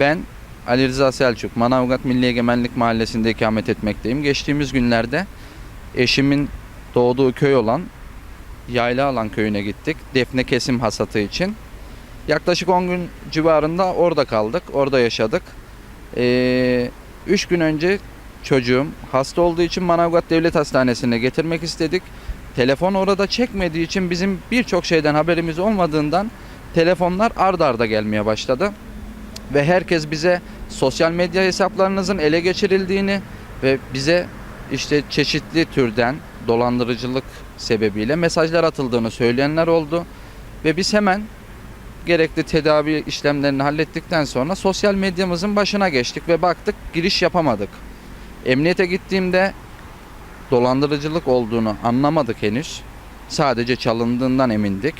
Ben Ali Rıza Selçuk, Manavgat Milli Egemenlik Mahallesi'nde ikamet etmekteyim. Geçtiğimiz günlerde eşimin doğduğu köy olan Yayla Alan köyüne gittik. Defne kesim hasatı için. Yaklaşık 10 gün civarında orada kaldık. Orada yaşadık. 3 gün önce çocuğum hasta olduğu için Manavgat Devlet Hastanesi'ne getirmek istedik. Telefon orada çekmediği için bizim birçok şeyden haberimiz olmadığından telefonlar ard arda gelmeye başladı. Ve herkes bize sosyal medya hesaplarınızın ele geçirildiğini ve bize işte çeşitli türden dolandırıcılık sebebiyle mesajlar atıldığını söyleyenler oldu. Ve biz hemen gerekli tedavi işlemlerini hallettikten sonra sosyal medyamızın başına geçtik ve baktık giriş yapamadık. Emniyete gittiğimde dolandırıcılık olduğunu anlamadık henüz. Sadece çalındığından emindik.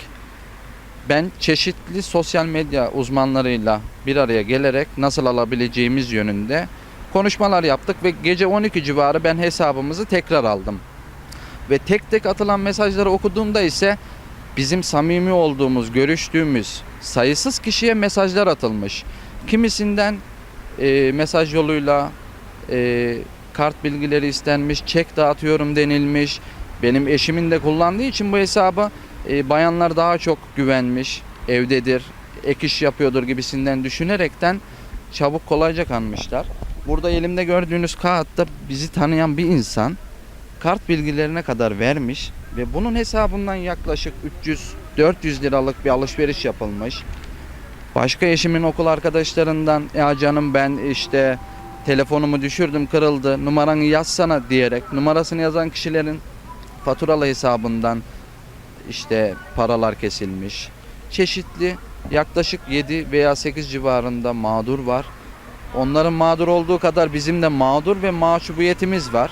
Ben çeşitli sosyal medya uzmanlarıyla bir araya gelerek nasıl alabileceğimiz yönünde konuşmalar yaptık ve gece 12 civarı ben hesabımızı tekrar aldım. Ve tek tek atılan mesajları okuduğumda ise bizim samimi olduğumuz, görüştüğümüz sayısız kişiye mesajlar atılmış. Kimisinden e, mesaj yoluyla e, kart bilgileri istenmiş, çek dağıtıyorum denilmiş. Benim eşimin de kullandığı için bu hesabı e, bayanlar daha çok güvenmiş, evdedir, ek iş yapıyordur gibisinden düşünerekten çabuk kolayca kanmışlar. Burada elimde gördüğünüz kağıtta bizi tanıyan bir insan kart bilgilerine kadar vermiş ve bunun hesabından yaklaşık 300-400 liralık bir alışveriş yapılmış. Başka eşimin okul arkadaşlarından ya canım ben işte telefonumu düşürdüm kırıldı numaranı yazsana diyerek numarasını yazan kişilerin faturalı hesabından işte paralar kesilmiş. Çeşitli yaklaşık 7 veya 8 civarında mağdur var. Onların mağdur olduğu kadar bizim de mağdur ve mahcubiyetimiz var.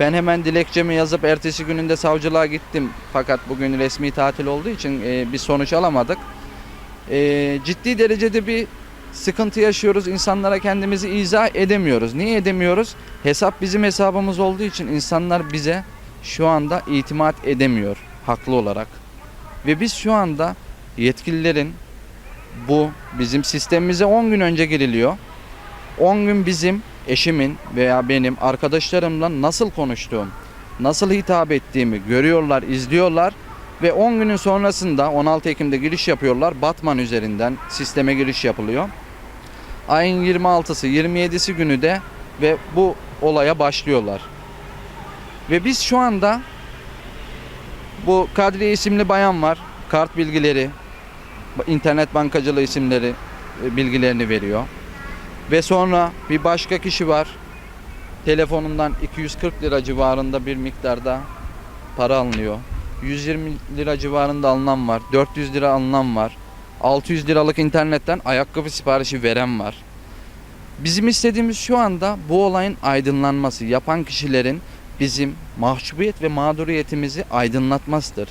Ben hemen dilekçemi yazıp ertesi gününde savcılığa gittim. Fakat bugün resmi tatil olduğu için e, bir sonuç alamadık. E, ciddi derecede bir sıkıntı yaşıyoruz. İnsanlara kendimizi izah edemiyoruz. Niye edemiyoruz? Hesap bizim hesabımız olduğu için insanlar bize şu anda itimat edemiyor haklı olarak. Ve biz şu anda yetkililerin bu bizim sistemimize 10 gün önce giriliyor. 10 gün bizim eşimin veya benim arkadaşlarımla nasıl konuştuğum, nasıl hitap ettiğimi görüyorlar, izliyorlar ve 10 günün sonrasında 16 Ekim'de giriş yapıyorlar. Batman üzerinden sisteme giriş yapılıyor. Ayın 26'sı, 27'si günü de ve bu olaya başlıyorlar. Ve biz şu anda bu Kadriye isimli bayan var. Kart bilgileri, internet bankacılığı isimleri e, bilgilerini veriyor. Ve sonra bir başka kişi var. Telefonundan 240 lira civarında bir miktarda para alınıyor. 120 lira civarında alınan var. 400 lira alınan var. 600 liralık internetten ayakkabı siparişi veren var. Bizim istediğimiz şu anda bu olayın aydınlanması, yapan kişilerin bizim mahcubiyet ve mağduriyetimizi aydınlatmasıdır.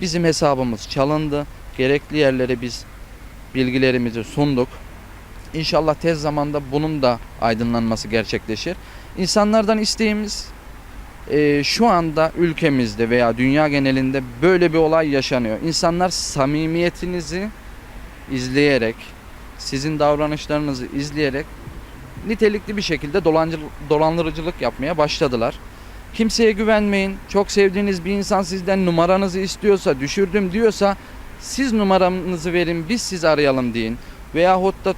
Bizim hesabımız çalındı. Gerekli yerlere biz bilgilerimizi sunduk. İnşallah tez zamanda bunun da aydınlanması gerçekleşir. İnsanlardan isteğimiz e, şu anda ülkemizde veya dünya genelinde böyle bir olay yaşanıyor. İnsanlar samimiyetinizi izleyerek, sizin davranışlarınızı izleyerek nitelikli bir şekilde dolancı- dolandırıcılık yapmaya başladılar. Kimseye güvenmeyin. Çok sevdiğiniz bir insan sizden numaranızı istiyorsa, düşürdüm diyorsa siz numaranızı verin, biz sizi arayalım deyin. Veyahut da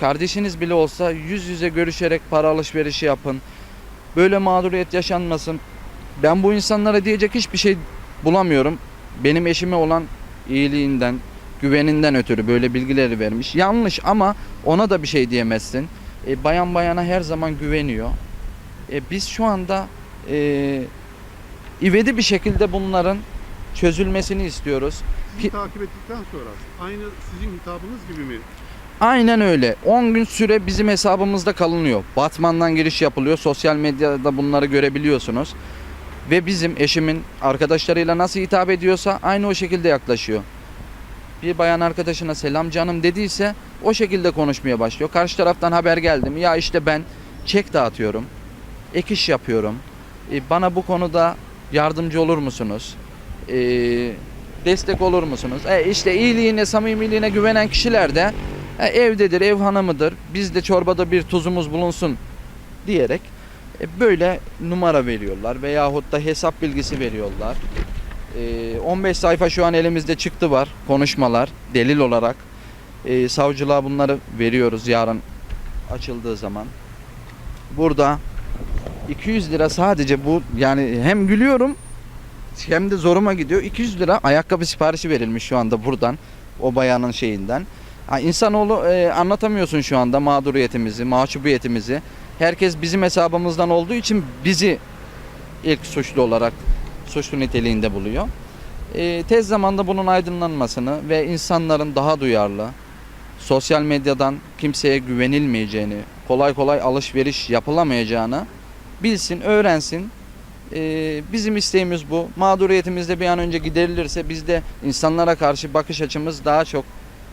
kardeşiniz bile olsa yüz yüze görüşerek para alışverişi yapın. Böyle mağduriyet yaşanmasın. Ben bu insanlara diyecek hiçbir şey bulamıyorum. Benim eşime olan iyiliğinden, güveninden ötürü böyle bilgileri vermiş. Yanlış ama ona da bir şey diyemezsin. E, bayan bayana her zaman güveniyor. E, biz şu anda e, ivedi bir şekilde bunların çözülmesini istiyoruz. Sizi Ki- takip ettikten sonra aynı sizin hitabınız gibi mi? Aynen öyle. 10 gün süre bizim hesabımızda kalınıyor. Batman'dan giriş yapılıyor. Sosyal medyada bunları görebiliyorsunuz. Ve bizim eşimin arkadaşlarıyla nasıl hitap ediyorsa aynı o şekilde yaklaşıyor. Bir bayan arkadaşına selam canım dediyse o şekilde konuşmaya başlıyor. Karşı taraftan haber geldi mi? Ya işte ben çek dağıtıyorum. Ek iş yapıyorum. E, bana bu konuda yardımcı olur musunuz? E, destek olur musunuz? E, işte iyiliğine, samimiliğine güvenen kişiler de E, evdedir, ev hanımıdır. Bizde çorbada bir tuzumuz bulunsun diyerek e, böyle numara veriyorlar veyahut da hesap bilgisi veriyorlar. E, 15 sayfa şu an elimizde çıktı var konuşmalar delil olarak. E, savcılığa bunları veriyoruz yarın açıldığı zaman. Burada 200 lira sadece bu yani hem gülüyorum hem de zoruma gidiyor. 200 lira ayakkabı siparişi verilmiş şu anda buradan o bayanın şeyinden. Ha, insanoğlu e, anlatamıyorsun şu anda mağduriyetimizi, mahcubiyetimizi. Herkes bizim hesabımızdan olduğu için bizi ilk suçlu olarak suçlu niteliğinde buluyor. E, tez zamanda bunun aydınlanmasını ve insanların daha duyarlı, sosyal medyadan kimseye güvenilmeyeceğini, kolay kolay alışveriş yapılamayacağını bilsin, öğrensin. Ee, bizim isteğimiz bu. Mağduriyetimiz de bir an önce giderilirse biz de insanlara karşı bakış açımız daha çok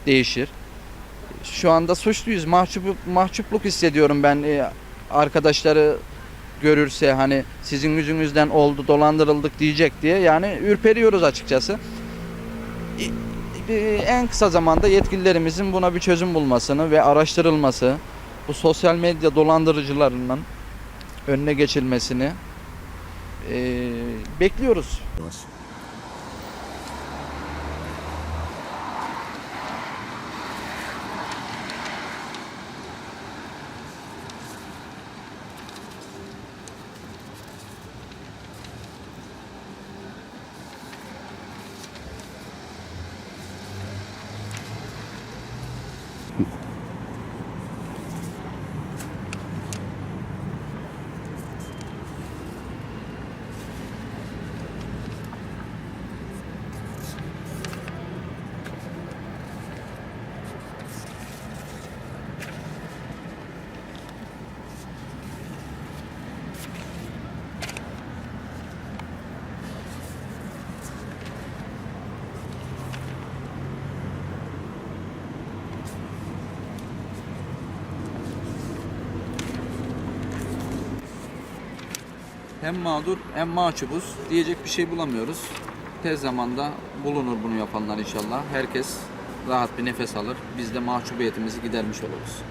değişir. Şu anda suçluyuz. Mahcup, mahcupluk hissediyorum ben. Ee, arkadaşları görürse hani sizin yüzünüzden oldu dolandırıldık diyecek diye yani ürperiyoruz açıkçası. Ee, En kısa zamanda yetkililerimizin buna bir çözüm bulmasını ve araştırılması, bu sosyal medya dolandırıcılarının önüne geçilmesini eee, bekliyoruz. Hem mağdur hem mahcubuz. Diyecek bir şey bulamıyoruz. Tez zamanda bulunur bunu yapanlar inşallah. Herkes rahat bir nefes alır. Biz de mahcubiyetimizi gidermiş oluruz.